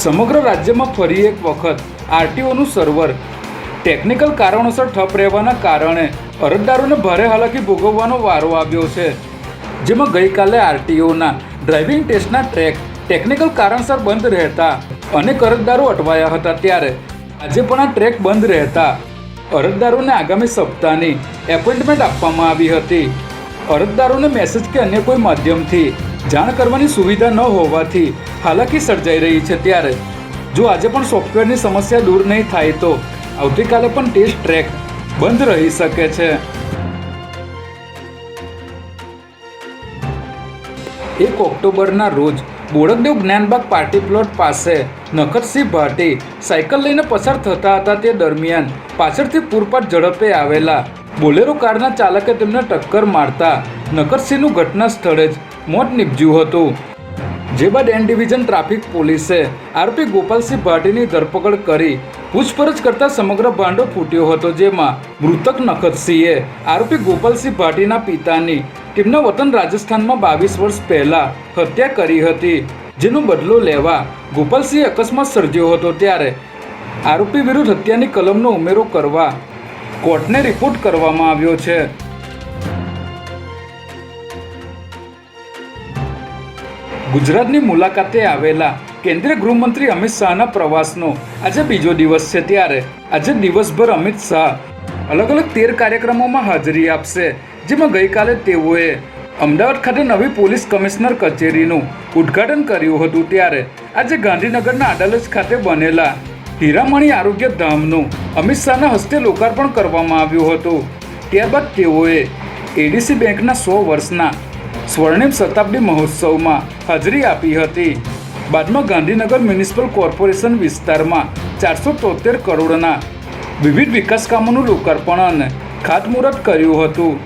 સમગ્ર રાજ્યમાં ફરી એક વખત આરટીઓનું સર્વર. ટેકનિકલ કારણોસર ઠપ રહેવાના કારણે અરજદારોને ભારે હાલાકી ભોગવવાનો વારો આવ્યો છે. જેમાં ગઈકાલે આરટીઓના ડ્રાઇવિંગ ટેસ્ટના ટ્રેક ટેકનિકલ કારણસર બંધ રહેતા અનેક અરજદારો અટવાયા હતા ત્યારે. આજે પણ આ ટ્રેક બંધ રહેતા અરજદારોને આગામી સપ્તાહની એપોઇન્ટમેન્ટ આપવામાં આવી હતી. અરજદારોને મેસેજ કે અન્ય કોઈ માધ્યમથી જાણ કરવાની સુવિધા ન હોવાથી હાલાકી સર્જાઈ રહી છે ત્યારે. જો આજે પણ સોફ્ટવેરની સમસ્યા દૂર નહીં થાય તો આવતીકાલે પણ ટેસ્ટ ટ્રેક બંધ રહી શકે છે. એક ઓક્ટોબરના રોજ બોડકદેવ જ્ઞાનબાગ પાર્ટી પ્લોટ પાસે નખતસિંહ ભાટી સાયકલ લઈને પસાર થતા હતા તે દરમિયાન પાછળથી પૂરપાટ ઝડપે આવેલા બોલેરો કારના ચાલકે તેમને ટક્કર મારતા નકરસિંહનું ઘટના સ્થળે જ મોત નીપજ્યું હતું. જે બાદ એન ડિવિઝન ટ્રાફિક પોલીસે આરોપી ગોપાલસિંહ ભાટીની ધરપકડ કરી પૂછપરછ કરતા સમગ્ર ભાંડો ફૂટ્યો હતો, જેમાં મૃતક નખતસિંહે આરોપી ગોપાલસિંહ ભાટીના પિતાની તેમના વતન રાજસ્થાનમાં બાવીસ વર્ષ પહેલા હત્યા કરી હતી. જેનો બદલો લેવા ગોપાલસિંહે અકસ્માત સર્જ્યો હતો, ત્યારે આરોપી વિરુદ્ધ હત્યાની કલમનો ઉમેરો કરવા કોર્ટને રિપોર્ટ કરવામાં આવ્યો છે. ગુજરાતની મુલાકાતે આવેલા કેન્દ્રીય ગૃહમંત્રી અમિત શાહના પ્રવાસનો આજે બીજો દિવસ છે ત્યારે. આજે દિવસભર અમિત શાહ અલગ અલગ તેર કાર્યક્રમોમાં હાજરી આપશે, જેમાં ગઈકાલે તેઓએ અમદાવાદ ખાતે નવી પોલીસ કમિશનર કચેરીનું ઉદ્ઘાટન કર્યું હતું ત્યારે. આજે ગાંધીનગરના અડાલજ ખાતે બનેલા હીરામણી આરોગ્ય ધામનું અમિત શાહના હસ્તે લોકાર્પણ કરવામાં આવ્યું હતું. ત્યારબાદ તેઓએ એડીસી બેંકના સો વર્ષના સ્વર્ણિમ શતાબ્દી મહોત્સવમાં હાજરી આપી હતી. બાદમાં ગાંધીનગર મ્યુનિસિપલ કોર્પોરેશન વિસ્તારમાં ચારસો તોતેર કરોડના વિવિધ વિકાસ કામોનું લોકાર્પણ ખાતમુહૂર્ત કર્યું હતું.